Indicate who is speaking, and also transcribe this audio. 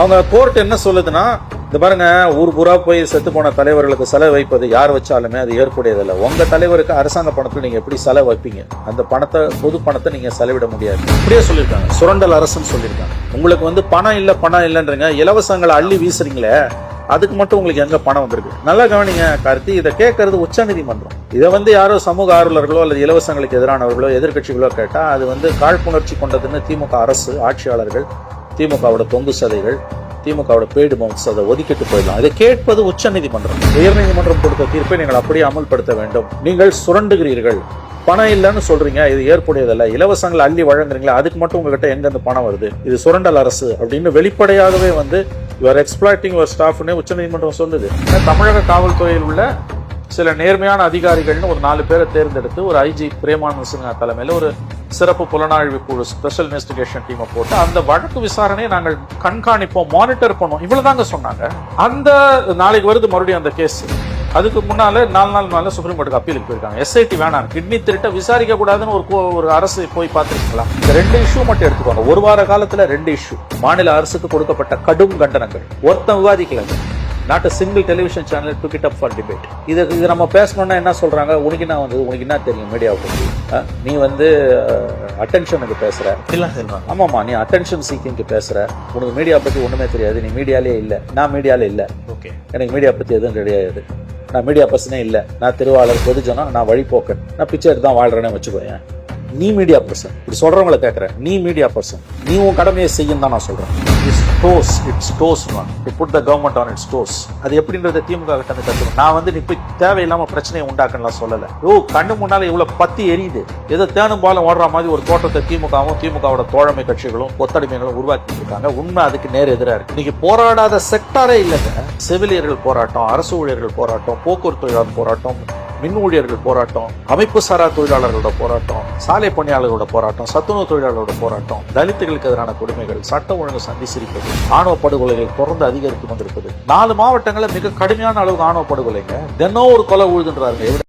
Speaker 1: அவங்க கோர்ட் என்ன சொல்லுதுன்னா இந்த பாருங்க ஊர் பூரா போய் செத்து போன தலைவர்களுக்கு செலவு வைப்பது யார் வச்சாலுமே அது ஏற்புடையதில்லை. உங்க தலைவருக்கு அரசாங்க பணத்தில் நீங்க எப்படி செலவு வைப்பீங்க? அந்த பணத்தை பொது பணத்தை நீங்க செலவிட முடியாது. இப்படியே சொல்லியிருக்காங்க. சுரண்டல் அரசுன்னு சொல்லியிருக்காங்க. உங்களுக்கு வந்து பணம் இல்லை பணம் இல்லைன்றீங்க. இலவசங்களை அள்ளி வீசுறீங்களே அதுக்கு மட்டும் உங்களுக்கு எங்க பணம் வந்திருக்கு? நல்லா கவனிங்க கார்த்தி. இதை கேட்கறது உச்சநீதிமன்றம். இதை வந்து யாரோ சமூக ஆர்வலர்களோ அல்லது இலவசங்களுக்கு எதிரானவர்களோ எதிர்க்கட்சிகளோ கேட்டா அது வந்து காழ்ப்புணர்ச்சி கொண்டதுன்னு திமுக அரசு ஆட்சியாளர்கள் திமுகவோட தொங்கு சதைகள் திமுகவோட பேடு மவுன்ஸ் அதை ஒதுக்கிட்டு போயிடலாம். இதை கேட்பது உச்சநீதிமன்றம். உயர்நீதிமன்றம் கொடுத்த தீர்ப்பை நீங்கள் அப்படியே அமல்படுத்த வேண்டும். நீங்கள் சுரண்டுகிறீர்கள். பணம் இல்லைன்னு சொல்றீங்க. இது ஏற்புடையதல்ல. இலவசங்களை அள்ளி வழங்குறீங்களா அதுக்கு மட்டும் உங்ககிட்ட எங்கேருந்து பணம் வருது? இது சுரண்டல் அரசு அப்படின்னு வெளிப்படையாகவே வந்து யுவர் எக்ஸ்பிளாய்டிங் யுவர் ஸ்டாஃப்னு உச்சநீதிமன்றம் சொல்லுது. தமிழக காவல்துறையில் உள்ள சில நேர்மையான அதிகாரிகள்னு ஒரு நாலு பேரை தேர்ந்தெடுத்து ஒரு ஐஜி பிரேமானந்த சின்ஹா தலைமையில் ஒரு சிறப்பு புலனாய்வு குழு ஸ்பெஷல் இன்வெஸ்டிகேஷன் டீமை போட்டு அந்த வழக்கு விசாரணையை நாங்கள் கண்காணிப்போம் மானிட்டர் பண்ணுவோம். இவ்வளவுதாங்க சொன்னாங்க. அந்த நாளைக்கு வருது மறுபடியும் அந்த கேஸ் அதுக்கு முன்னால நாலு நாள் நாளில் சுப்ரீம் கோர்ட்டுக்கு அப்பீலுக்கு போயிருக்காங்க. எஸ்ஐடி வேணாம். கிட்னி திருட்ட விசாரிக்க கூடாதுன்னு ஒரு கோ- ஒரு அரசு போய் பார்த்துருக்கீங்களா? இந்த ரெண்டு இஷ்யூ மட்டும் எடுத்துக்கோங்க. ஒரு வார காலத்துல ரெண்டு இஷ்யூ மாநில அரசுக்கு கொடுக்கப்பட்ட கடும் கண்டனங்கள். ஒருத்தன் விவாதிக்கல. Not single television channel took it up for debate இது இது நம்ம பேசணும்னா என்ன சொல்றாங்க? உனக்கு என்ன வந்து உனக்கு என்ன தெரியும் மீடியாவை பத்தி அஹ், நீ வந்து அட்டென்ஷனுக்கு பேசுற.
Speaker 2: அப்படிலாம் சொல்றாங்க
Speaker 1: ஆமாமா நீ அட்டென்ஷன் சீக்கிங்க்கு பேசுற. உனக்கு மீடியா பத்தி ஒண்ணுமே தெரியாது. நீ மீடியாலே இல்ல. நான் மீடியால இல்ல.
Speaker 2: ஓகே.
Speaker 1: எனக்கு மீடியா பத்தி எதுவும் கிடையாது நான் மீடியா பர்சனே இல்ல. நான் திருவாளர் பொதுஜனம் நான் வழிபோக்கன் நான் பிச்சை எடுத்து தான் வாழ்றேன்னு வச்சுக்கோயேன். நீ மீடியா பர்சன் இப்படி சொல்றவங்கள கேட்கறேன் நீ மீடியா பர்சன் நீ உன் கடமையை செய்யும் தான் நான் சொல்றேன். Its toes its toes put the government on its toes அது எப்படின்றத திமுக கிட்ட இருந்து கத்துக்கணும். நான் வந்து நீ போய் தேவையில்லாம பிரச்சனையை உண்டாக்குன்னு சொல்லல. ஓ கண்ணு முன்னால இவ்வளவு பத்தி எரியுது. ஏதோ தேனும் பாலம் ஓடுற மாதிரி ஒரு தோட்டத்தை திமுகவும் திமுகவோட தோழமை கட்சிகளும் கொத்தடிமைகளும் உருவாக்கி இருக்காங்க. உண்மை அதுக்கு நேர் எதிராக இருக்கு. இன்னைக்கு போராடாத செக்டாரே இல்லைங்க. செவிலியர்கள் போராட்டம் அரசு ஊழியர்கள் போராட்டம் போக்குவரத்து தொழிலாளர் போராட்டம் மின் ஊழியர்கள் போராட்டம் அமைப்பு சாரா தொழிலாளர்களோட போராட்டம் சாலை பணியாளர்களோட போராட்டம் சத்துணவு தொழிலாளர்களோட போராட்டம் தலித்துகளுக்கு எதிரான கொடுமைகள் சட்ட ஒழுங்கு சந்தி சிரிப்பது ஆணவ படுகொலைகள் தொடர்ந்து அதிகரித்து வந்திருப்பது நாலு மாவட்டங்களில் மிக கடுமையான அளவுக்கு ஆணவ படுகொலைங்க. தினம் ஒரு கொலை உழுதுன்றாருங்க